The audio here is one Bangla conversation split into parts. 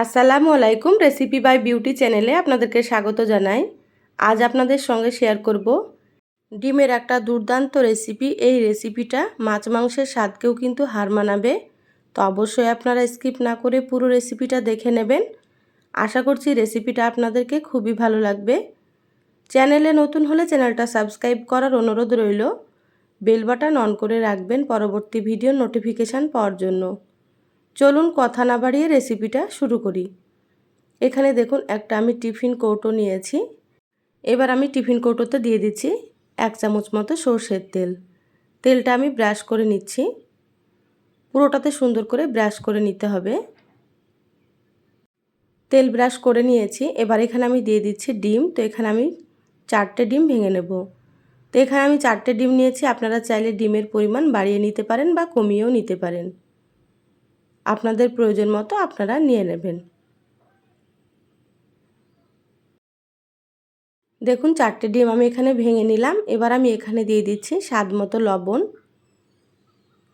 আসসালামু আলাইকুম রেসিপি বাই বিউটি চ্যানেলে আপনাদেরকে স্বাগত জানাই। আজ আপনাদের সঙ্গে শেয়ার করব। ডিমের একটা দুর্দান্ত রেসিপি এই রেসিপিটা মাছ মাংসের স্বাদকেও কিন্তু হার মানাবে। তো অবশ্যই আপনারা স্কিপ না করে পুরো রেসিপিটা দেখে নেবেন। আশা করছি রেসিপিটা আপনাদেরকে খুবই ভালো লাগবে। চ্যানেলে নতুন হলে চ্যানেলটা সাবস্ক্রাইব করার অনুরোধ রইল। বেল বাটন অন করে রাখবেন পরবর্তী ভিডিও নোটিফিকেশান পাওয়ার জন্য। চলুন কথা না বাড়িয়ে রেসিপিটা শুরু করি। এখানে দেখুন, একটা আমি টিফিন কৌটো নিয়েছি। এবার আমি টিফিন কৌটোতে দিয়ে দিচ্ছি এক চামচ মতো সর্ষের তেল। তেলটা আমি ব্রাশ করে নিচ্ছি। পুরোটাতে সুন্দর করে ব্রাশ করে নিতে হবে। তেল ব্রাশ করে নিয়েছি। এবার এখানে আমি দিয়ে দিচ্ছি ডিম। তো এখানে আমি চারটে ডিম ভেঙে নেব। তো এখানে আমি চারটে ডিম নিয়েছি। আপনারা চাইলে ডিমের পরিমাণ বাড়িয়ে নিতে পারেন বা কমিয়েও নিতে পারেন। আপনাদের প্রয়োজন মতো আপনারা নিয়ে নেবেন। দেখুন, চারটে ডিম আমি এখানে ভেঙে নিলাম। এবার আমি এখানে দিয়ে দিচ্ছি স্বাদ মতো লবণ।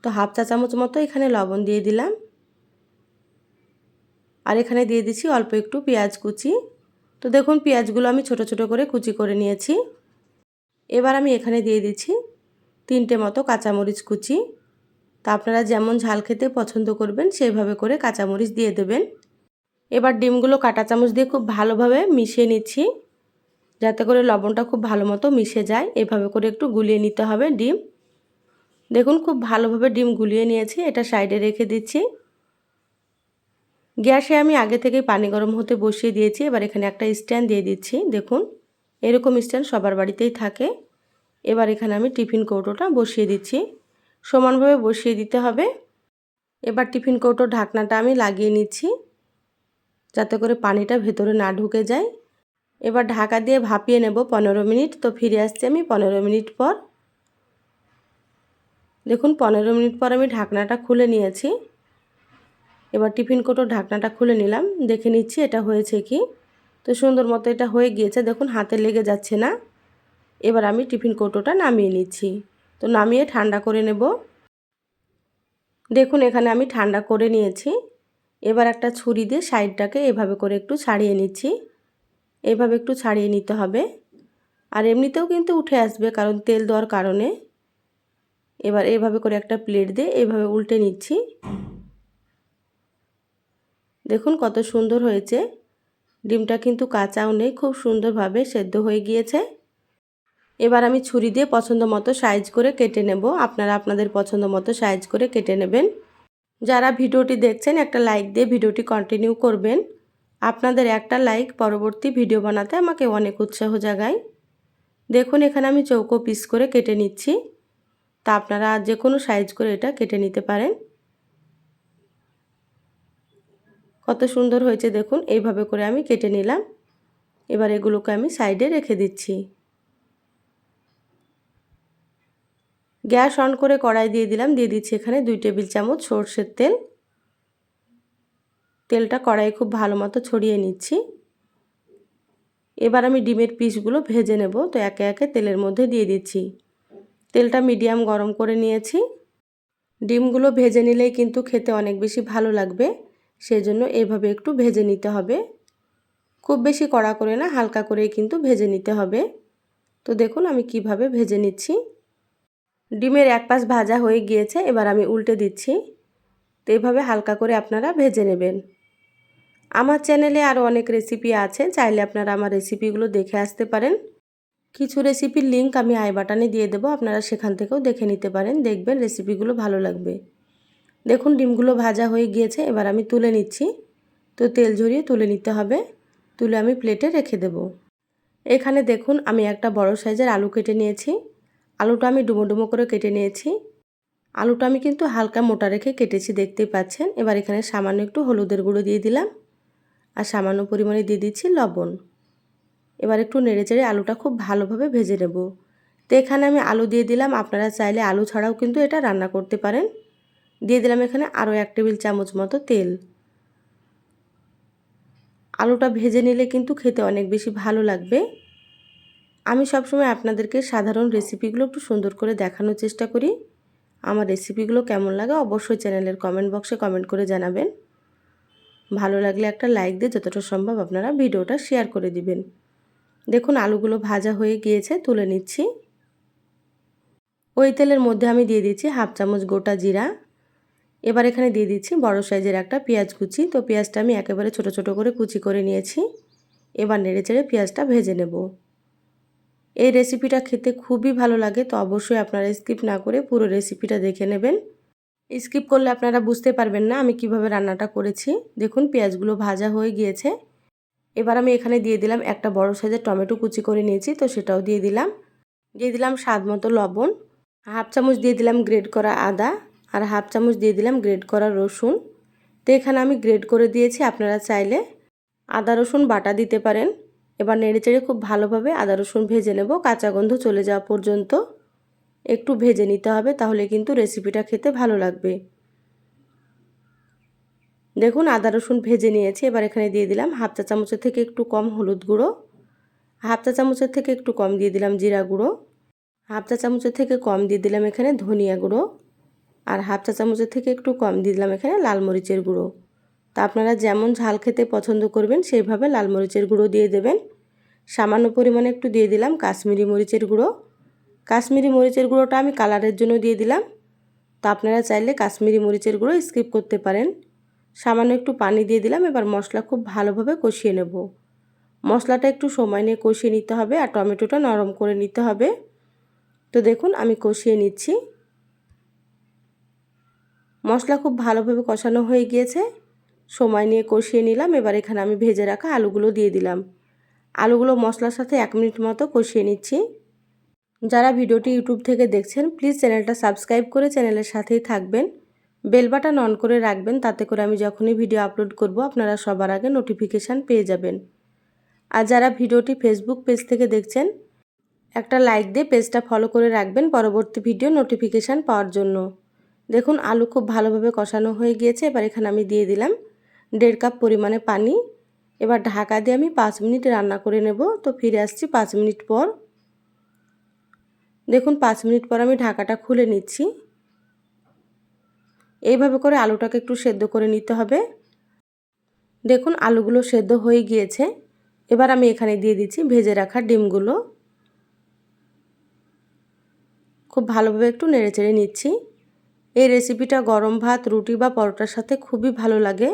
তো হাফ চা চামচ মতো এখানে লবণ দিয়ে দিলাম। আর এখানে দিয়ে দিচ্ছি অল্প একটু পেঁয়াজ কুচি। তো দেখুন, পেঁয়াজগুলো আমি ছোট ছোট করে কুচি করে নিয়েছি। এবার আমি এখানে দিয়ে দিচ্ছি তিনটে মতো কাঁচামরিচ কুচি। তা আপনারা যেমন ঝাল খেতে পছন্দ করবেন সেইভাবে করে কাঁচামরিচ দিয়ে দেবেন। এবার ডিমগুলো কাঁটা চামচ দিয়ে খুব ভালোভাবে মিশিয়ে নিচ্ছি। যাতে করে লবণটা খুব ভালো মতো মিশে যায়। এভাবে করে একটু গুলিয়ে নিতে হবে ডিম। দেখুন, খুব ভালোভাবে ডিম গুলিয়ে নিয়েছি। এটা সাইডে রেখে দিচ্ছি। গ্যাসে আমি আগে থেকেই পানি গরম হতে বসিয়ে দিয়েছি। এবার এখানে একটা স্ট্যান্ড দিয়ে দিচ্ছি। দেখুন, এরকম স্ট্যান্ড সবার বাড়িতেই থাকে। এবার এখানে আমি টিফিন কৌটোটা বসিয়ে দিচ্ছি। সমানভাবে বসিয়ে দিতে হবে। এবার টিফিন কৌটোর ঢাকনাটা আমি লাগিয়ে নিচ্ছি, যাতে করে পানিটা ভেতরে না ঢুকে যায়। এবার ঢাকা দিয়ে ভাপিয়ে নেব পনেরো মিনিট, তো ফিরে আসছি আমি পনেরো মিনিট পর। দেখুন, পনেরো মিনিট পর আমি ঢাকনাটা খুলে নিয়েছি। এবার টিফিন কৌটোর ঢাকনাটা খুলে নিলাম, দেখে নিচ্ছি এটা হয়েছে কি। তো সুন্দর মতো এটা হয়ে গিয়েছে, দেখুন হাতে লেগে যাচ্ছে না। এবার আমি টিফিন কৌটোটা নামিয়ে নিচ্ছি। তো নামিয়ে ঠান্ডা করে নেব। দেখুন, এখানে আমি ঠান্ডা করে নিয়েছি। এবার একটা ছুরি দিয়ে সাইডটাকে এভাবে করে একটু ছাড়িয়ে নিচ্ছি। এভাবে একটু ছাড়িয়ে নিতে হবে। আর এমনিতেও কিন্তু উঠে আসবে কারণ তেল দেওয়ার কারণে। এবার এভাবে করে একটা প্লেট দিয়ে এভাবে উল্টে নিচ্ছি। দেখুন কত সুন্দর হয়েছে। ডিমটা কিন্তু কাঁচাও নেই, খুব সুন্দরভাবে সেদ্ধ হয়ে গিয়েছে। এবার আমি ছুরি দিয়ে পছন্দ মতো সাইজ করে কেটে নেব। আপনারা আপনাদের পছন্দ মতো সাইজ করে কেটে নেবেন। যারা ভিডিওটি দেখছেন, একটা লাইক দিয়ে ভিডিওটি কন্টিনিউ করবেন। আপনাদের একটা লাইক পরবর্তী ভিডিও বানাতে আমাকে অনেক উৎসাহ জাগায়। দেখুন, এখানে আমি চৌকো পিস করে কেটে নিচ্ছি। তা আপনারা যে কোনো সাইজ করে এটা কেটে নিতে পারেন। কত সুন্দর হয়েছে দেখুন, এইভাবে করে আমি কেটে নিলাম। এবার এগুলোকে আমি সাইডে রেখে দিচ্ছি। গ্যাস অন করে কড়াই দিয়ে দিলাম। দিয়ে দিচ্ছি এখানে দুই টেবিল চামচ সর্ষের তেল। তেলটা কড়াই খুব ভালো মতো ছড়িয়ে নিচ্ছি। এবার আমি ডিমের পিসগুলো ভেজে নেব। তো একে একে তেলের মধ্যে দিয়ে দিচ্ছি। তেলটা মিডিয়াম গরম করে নিয়েছি। ডিমগুলো ভেজে নিলেই কিন্তু খেতে অনেক বেশি ভালো লাগবে। সেজন্য এভাবে একটু ভেজে নিতে হবে। খুব বেশি কড়া করে না, হালকা করেই কিন্তু ভেজে নিতে হবে। তো দেখুন আমি কীভাবে ভেজে নিচ্ছি। ডিমের এক পাশ ভাজা হয়ে গিয়েছে, এবার আমি উল্টে দিচ্ছি। তো এইভাবে হালকা করে আপনারা ভেজে নেবেন। আমার চ্যানেলে আরও অনেক রেসিপি আছে, চাইলে আপনারা আমার রেসিপিগুলো দেখে আসতে পারেন। কিছু রেসিপির লিঙ্ক আমি আই বাটানে দিয়ে দেবো, আপনারা সেখান থেকেও দেখে নিতে পারেন, দেখবেন রেসিপিগুলো ভালো লাগবে। দেখুন, ডিমগুলো ভাজা হয়ে গিয়েছে, এবার আমি তুলে নিচ্ছি। তো তেল ঝরিয়ে তুলে নিতে হবে, তুলে আমি প্লেটে রেখে দেব। এখানে দেখুন, আমি একটা বড় সাইজের আলু কেটে নিয়েছি। আলুটা আমি ডুমো ডুমো করে কেটে নিয়েছি। আলুটা আমি কিন্তু হালকা মোটা রেখে কেটেছি, দেখতেই পাচ্ছেন। এবার এখানে সামান্য একটু হলুদের গুঁড়ো দিয়ে দিলাম আর সামান্য পরিমাণে দিয়ে দিচ্ছি লবণ। এবার একটু নেড়ে চেড়ে আলুটা খুব ভালোভাবে ভেজে নেব। তো এখানে আমি আলু দিয়ে দিলাম, আপনারা চাইলে আলু ছাড়াও কিন্তু এটা রান্না করতে পারেন। দিয়ে দিলাম এখানে আরও এক টেবিল চামচ মতো তেল। আলুটা ভেজে নিলে কিন্তু খেতে অনেক বেশি ভালো লাগবে। আমি সবসময় আপনাদেরকে সাধারণ রেসিপিগুলো একটু সুন্দর করে দেখানোর চেষ্টা করি। আমার রেসিপিগুলো কেমন লাগে অবশ্যই চ্যানেলের কমেন্ট বক্সে কমেন্ট করে জানাবেন। ভালো লাগলে একটা লাইক দিয়ে যতটা সম্ভব আপনারা ভিডিওটা শেয়ার করে দিবেন। দেখুন, আলুগুলো ভাজা হয়ে গিয়েছে, তুলে নিচ্ছি। ওই তেলের মধ্যে আমি দিয়ে দিচ্ছি হাফ চামচ গোটা জিরা। এবার এখানে দিয়ে দিচ্ছি বড় সাইজের একটা পেঁয়াজ কুচি। তো পেঁয়াজটা আমি একেবারে ছোট ছোট করে কুচি করে নিয়েছি। এবার নেড়ে চেড়ে পেঁয়াজটা ভেজে নেব। এই রেসিপিটা খেতে খুবই ভালো লাগে, তো অবশ্যই আপনারা স্কিপ না করে পুরো রেসিপিটা দেখে নেবেন। স্কিপ করলে আপনারা বুঝতে পারবেন না আমি কীভাবে রান্নাটা করেছি। দেখুন, পেঁয়াজগুলো ভাজা হয়ে গিয়েছে। এবার আমি এখানে দিয়ে দিলাম একটা বড় সাইজের টমেটো কুচি করে নিয়েছি, তো সেটাও দিয়ে দিলাম। দিয়ে দিলাম স্বাদ মতো লবণ, হাফ চামচ দিয়ে দিলাম গ্রেড করা আদা, আর হাফ চামচ দিয়ে দিলাম গ্রেড করা রসুন। তো এখানে আমি গ্রেড করে দিয়েছি, আপনারা চাইলে আদা, রসুন বাটা দিতে পারেন। এবার নেড়েচেড়ে খুব ভালোভাবে আদা, রসুন ভেজে নেব। কাঁচা গন্ধ চলে যাওয়া পর্যন্ত একটু ভেজে নিতে হবে, তাহলে কিন্তু রেসিপিটা খেতে ভালো লাগবে। দেখুন, আদা, রসুন ভেজে নিয়েছি। এবার এখানে দিয়ে দিলাম হাফ চা চামচের থেকে একটু কম হলুদ গুঁড়ো। হাফ চা চামচের থেকে একটু কম দিয়ে দিলাম জিরা গুঁড়ো। হাফ চা চামচের থেকে কম দিয়ে দিলাম এখানে ধনিয়া গুঁড়ো। আর হাফ চা চামচের থেকে একটু কম দিয়ে দিলাম এখানে লাল মরিচের গুঁড়ো। তা আপনারা যেমন ঝাল খেতে পছন্দ করবেন, সেইভাবে লাল মরিচের গুঁড়ো দিয়ে দেবেন। সামান্য পরিমাণে একটু দিয়ে দিলাম কাশ্মীরি মরিচের গুঁড়ো। কাশ্মীরি মরিচের গুঁড়োটা আমি কালারের জন্য দিয়ে দিলাম। তো আপনারা চাইলে কাশ্মীরি মরিচের গুঁড়ো স্কিপ করতে পারেন। সামান্য একটু পানি দিয়ে দিলাম, এবার মশলা খুব ভালোভাবে কষিয়ে নেব। মশলাটা একটু সময় নিয়ে কষিয়ে নিতে হবে আর টমেটোটা নরম করে নিতে হবে। তো দেখুন, আমি কষিয়ে নিচ্ছি। মশলা খুব ভালোভাবে কষানো হয়ে গিয়েছে। সময় নিয়ে কষিয়ে নিলাম। এবার এখানে আমি ভেজে রাখা আলুগুলো দিয়ে দিলাম। আলুগুলো মশলার সাথে এক মিনিট মতো কষিয়ে নিচ্ছি। যারা ভিডিওটি ইউটিউব থেকে দেখছেন, প্লিজ চ্যানেলটা সাবস্ক্রাইব করে চ্যানেলের সাথেই থাকবেন। বেল বাটন অন করে রাখবেন, তাতে করে আমি যখনই ভিডিও আপলোড করব, আপনারা সবার আগে নোটিফিকেশান পেয়ে যাবেন। আর যারা ভিডিওটি ফেসবুক পেজ থেকে দেখছেন, একটা লাইক দিয়ে পেজটা ফলো করে রাখবেন পরবর্তী ভিডিও নোটিফিকেশান পাওয়ার জন্য। দেখুন, আলু খুব ভালোভাবে কষানো হয়ে গিয়েছে। এবার এখানে আমি দিয়ে দিলাম দেড় কাপ পরিমাণে পানি। এবার ঢাকা দিয়ে আমি পাঁচ মিনিট রান্না করে নেব। তো ফিরে আসছি পাঁচ মিনিট পর। দেখুন, পাঁচ মিনিট পর আমি ঢাকাটা খুলে নিচ্ছি। এইভাবে করে আলুটাকে একটু সেদ্ধ করে নিতে হবে। দেখুন, আলুগুলো সেদ্ধ হয়ে গিয়েছে। এবার আমি এখানে দিয়ে দিচ্ছি ভেজে রাখা ডিমগুলো। খুব ভালোভাবে একটু নেড়ে চেড়ে নিচ্ছি। এই রেসিপিটা গরম ভাত, রুটি বা পরোটার সাথে খুবই ভালো লাগে।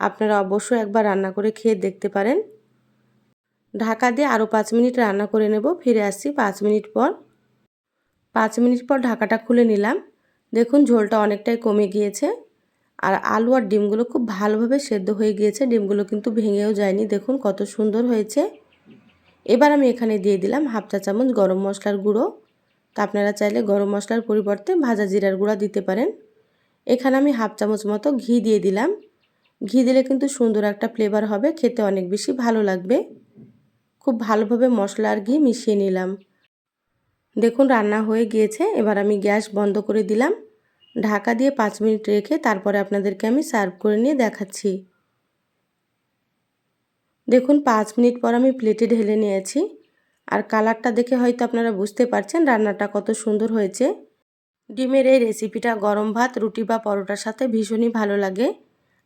আপনারা অবশ্যই একবার রান্না করে খেয়ে দেখতে পারেন। ঢাকা দিয়ে আরও পাঁচ মিনিট রান্না করে নেব, ফিরে আসছি পাঁচ মিনিট পর। পাঁচ মিনিট পর ঢাকাটা খুলে নিলাম। দেখুন ঝোলটা অনেকটাই কমে গিয়েছে। আর আলু আর ডিমগুলো খুব ভালোভাবে সেদ্ধ হয়ে গিয়েছে, ডিমগুলো কিন্তু ভেঙেও যায়নি। দেখুন কত সুন্দর হয়েছে। এবার আমি এখানে দিয়ে দিলাম হাফ চা চামচ গরম মশলার গুঁড়ো। তা আপনারা চাইলে গরম মশলার পরিবর্তে ভাজা জিরার গুঁড়া দিতে পারেন। এখানে আমি হাফ চামচ মতো ঘি দিয়ে দিলাম। ঘি দিলে কিন্তু সুন্দর একটা ফ্লেভার হবে, খেতে অনেক বেশি ভালো লাগবে। খুব ভালোভাবে মশলা আর ঘি মিশিয়ে নিলাম। দেখুন, রান্না হয়ে গিয়েছে। এবার আমি গ্যাস বন্ধ করে দিলাম। ঢাকা দিয়ে পাঁচ মিনিট রেখে তারপরে আপনাদেরকে আমি সার্ভ করে নিয়ে দেখাচ্ছি। দেখুন, পাঁচ মিনিট পর আমি প্লেটে ঢেলে নিয়েছি। আর কালারটা দেখে হয়তো আপনারা বুঝতে পারছেন রান্নাটা কত সুন্দর হয়েছে। ডিমের এই রেসিপিটা গরম ভাত, রুটি বা পরোটার সাথে ভীষণই ভালো লাগে।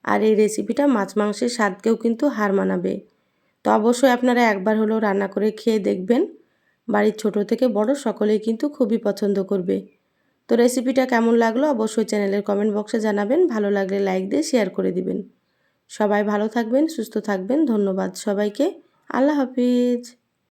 আর এই রেসিপিটা মাছ মাংসের স্বাদকেও কিন্তু হার মানাবে। তো অবশ্যই আপনারা একবার হলেও রান্না করে খেয়ে দেখবেন। বাড়ির ছোট থেকে বড় সকলেই কিন্তু খুবই পছন্দ করবে। তো রেসিপিটা কেমন লাগল অবশ্যই চ্যানেলের কমেন্ট বক্সে জানাবেন। ভালো লাগলে লাইক দিয়ে শেয়ার করে দিবেন। সবাই ভালো থাকবেন, সুস্থ থাকবেন। ধন্যবাদ সবাইকে। আল্লাহ হাফিজ।